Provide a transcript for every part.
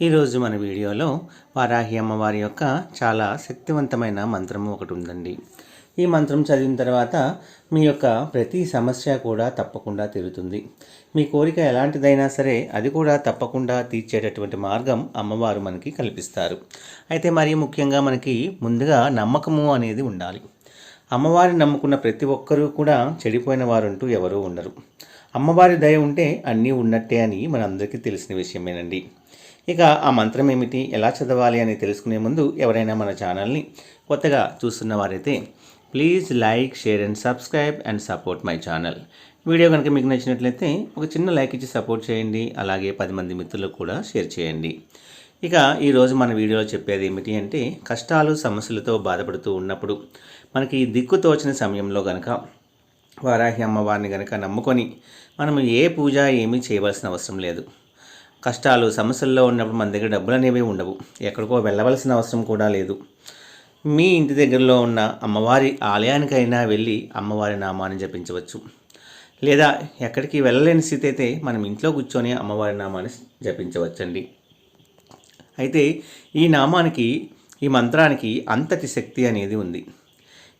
ఈరోజు మన వీడియోలో వారాహి అమ్మవారి యొక్క చాలా శక్తివంతమైన మంత్రము ఒకటి ఉందండి. ఈ మంత్రం చదివిన తర్వాత మీ యొక్క ప్రతి సమస్య కూడా తప్పకుండా తీరుతుంది. మీ కోరిక ఎలాంటిదైనా సరే అది కూడా తప్పకుండా తీర్చేటటువంటి మార్గం అమ్మవారు మనకి కల్పిస్తారు. అయితే మరి ముఖ్యంగా మనకి ముందుగా నమ్మకము అనేది ఉండాలి. అమ్మవారిని నమ్ముకున్న ప్రతి ఒక్కరూ కూడా చెడిపోయిన వారంటూ ఎవరూ ఉండరు. అమ్మవారి దయ ఉంటే అన్నీ ఉన్నట్టే అని మనందరికీ తెలిసిన విషయమేనండి. ఇక ఆ మంత్రం ఏమిటి ఎలా చదవాలి అని తెలుసుకునే ముందు ఎవరైనా మన ఛానల్ని కొత్తగా చూస్తున్న వారైతే please like share and subscribe and support my channel. Video కనుక మీకు నచ్చినట్లయితే ఒక చిన్న లైక్ ఇచ్చి సపోర్ట్ చేయండి అలాగే పది మంది మిత్రులకు కూడా షేర్ చేయండి. ఇక ఈరోజు మన వీడియోలో చెప్పేది ఏమిటి అంటే కష్టాలు సమస్యలతో బాధపడుతూ ఉన్నప్పుడు మనకి దిక్కు తోచిన సమయంలో కనుక వారాహి అమ్మవారిని గనక నమ్ముకొని మనం ఏ పూజ ఏమీ చేయవలసిన అవసరం లేదు. కష్టాలు సమస్యల్లో ఉన్నప్పుడు మన దగ్గర డబ్బులు అనేవి ఉండవు. ఎక్కడికో వెళ్ళవలసిన అవసరం కూడా లేదు. మీ ఇంటి దగ్గరలో ఉన్న అమ్మవారి ఆలయానికైనా వెళ్ళి అమ్మవారి నామాన్ని జపించవచ్చు. లేదా ఎక్కడికి వెళ్ళలేని స్థితి అయితే మనం ఇంట్లో కూర్చొని అమ్మవారి నామాన్ని జపించవచ్చండి. అయితే ఈ నామానికి ఈ మంత్రానికి అంతటి శక్తి అనేది ఉంది.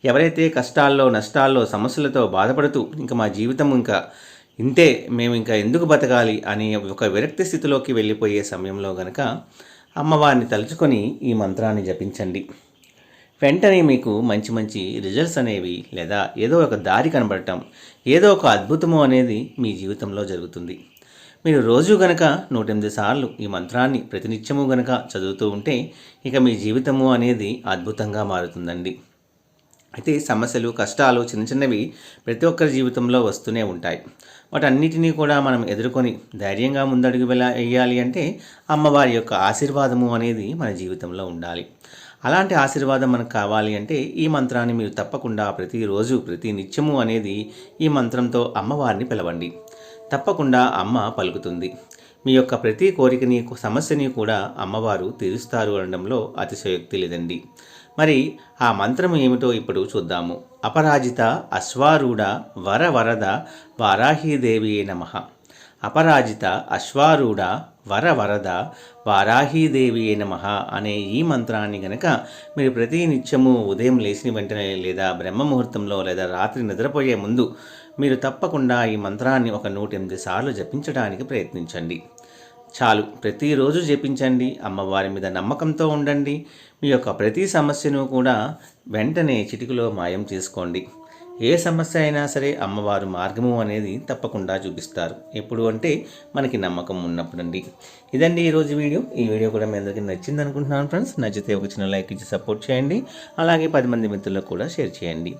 ఎవరైతే కష్టాల్లో నష్టాల్లో సమస్యలతో బాధపడుతూ ఇంకా మా జీవితం ఇంకా ఇంతే మేము ఇంకా ఎందుకు బతకాలి అని ఒక విరక్తి స్థితిలోకి వెళ్ళిపోయే సమయంలో గనక అమ్మవారిని తలుచుకొని ఈ మంత్రాన్ని జపించండి. వెంటనే మీకు మంచి మంచి రిజల్ట్స్ అనేవి లేదా ఏదో ఒక దారి కనబడటం ఏదో ఒక అద్భుతము అనేది మీ జీవితంలో జరుగుతుంది. మీరు రోజు గనక నూట ఎనిమిది సార్లు ఈ మంత్రాన్ని ప్రతినిత్యము గనక చదువుతూ ఉంటే ఇక మీ జీవితము అనేది అద్భుతంగా మారుతుందండి. అయితే సమస్యలు కష్టాలు చిన్న చిన్నవి ప్రతి ఒక్కరి జీవితంలో వస్తూనే ఉంటాయి. వాటన్నిటినీ కూడా మనం ఎదుర్కొని ధైర్యంగా ముందడుగు వెళ్ళ వేయాలి అంటే అమ్మవారి యొక్క ఆశీర్వాదము అనేది మన జీవితంలో ఉండాలి. అలాంటి ఆశీర్వాదం మనకు కావాలి అంటే ఈ మంత్రాన్ని మీరు తప్పకుండా ప్రతిరోజు ప్రతి నిత్యము అనేది ఈ మంత్రంతో అమ్మవారిని పిలవండి. తప్పకుండా అమ్మ పలుకుతుంది. మీ యొక్క ప్రతి కోరికని సమస్యని కూడా అమ్మవారు తీరుస్తారు అనడంలో అతిశయోక్తి లేదండి. మరి ఆ మంత్రం ఏమిటో ఇప్పుడు చూద్దాము. అపరాజిత అశ్వారూఢ వర వరద వారాహీదేవి నమ. అపరాజిత అశ్వారూఢ వర వరద వారాహీదేవి నమ అనే ఈ మంత్రాన్ని గనక మీరు ప్రతి నిత్యము ఉదయం లేచిన వెంటనే లేదా బ్రహ్మ ముహూర్తంలో లేదా రాత్రి నిద్రపోయే ముందు మీరు తప్పకుండా ఈ మంత్రాన్ని ఒక నూట ఎనిమిది సార్లు జపించడానికి ప్రయత్నించండి. చాలు. ప్రతిరోజు జపించండి. అమ్మవారి మీద నమ్మకంతో ఉండండి. మీ యొక్క ప్రతి సమస్యను కూడా వెంటనే చిటికలో మాయం చేసుకోండి. ఏ సమస్య అయినా సరే అమ్మవారు మార్గము అనేది తప్పకుండా చూపిస్తారు. ఎప్పుడు అంటే మనకి నమ్మకం ఉన్నప్పుడండి ఇదండి ఈరోజు వీడియో. ఈ వీడియో కూడా మీ అందరికీ నచ్చింది అనుకుంటున్నాను ఫ్రెండ్స్. నచ్చితే ఒక చిన్న లైక్ ఇచ్చి సపోర్ట్ చేయండి. అలాగే పది మంది మిత్రులకు కూడా షేర్ చేయండి.